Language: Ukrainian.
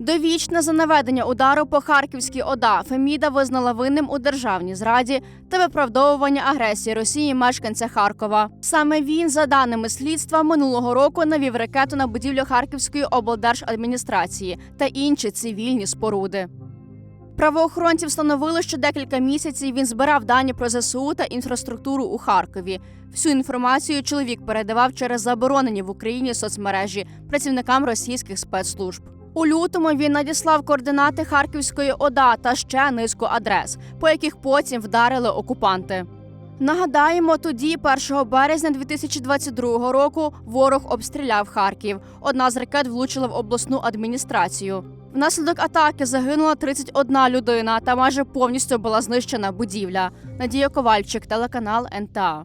Довічне за наведення удару по Харківській ОДА Феміда визнала винним у державній зраді та виправдовування агресії Росії мешканця Харкова. Саме він, за даними слідства, минулого року навів ракету на будівлю Харківської облдержадміністрації та інші цивільні споруди. Правоохоронці встановили, що декілька місяців він збирав дані про ЗСУ та інфраструктуру у Харкові. Всю інформацію чоловік передавав через заборонені в Україні соцмережі працівникам російських спецслужб. У лютому він надіслав координати Харківської ОДА та ще низку адрес, по яких потім вдарили окупанти. Нагадаємо, тоді, 1 березня 2022 року, ворог обстріляв Харків. Одна з ракет влучила в обласну адміністрацію. Внаслідок атаки загинула 31 людина та майже повністю була знищена будівля. Надія Ковальчик, телеканал НТА.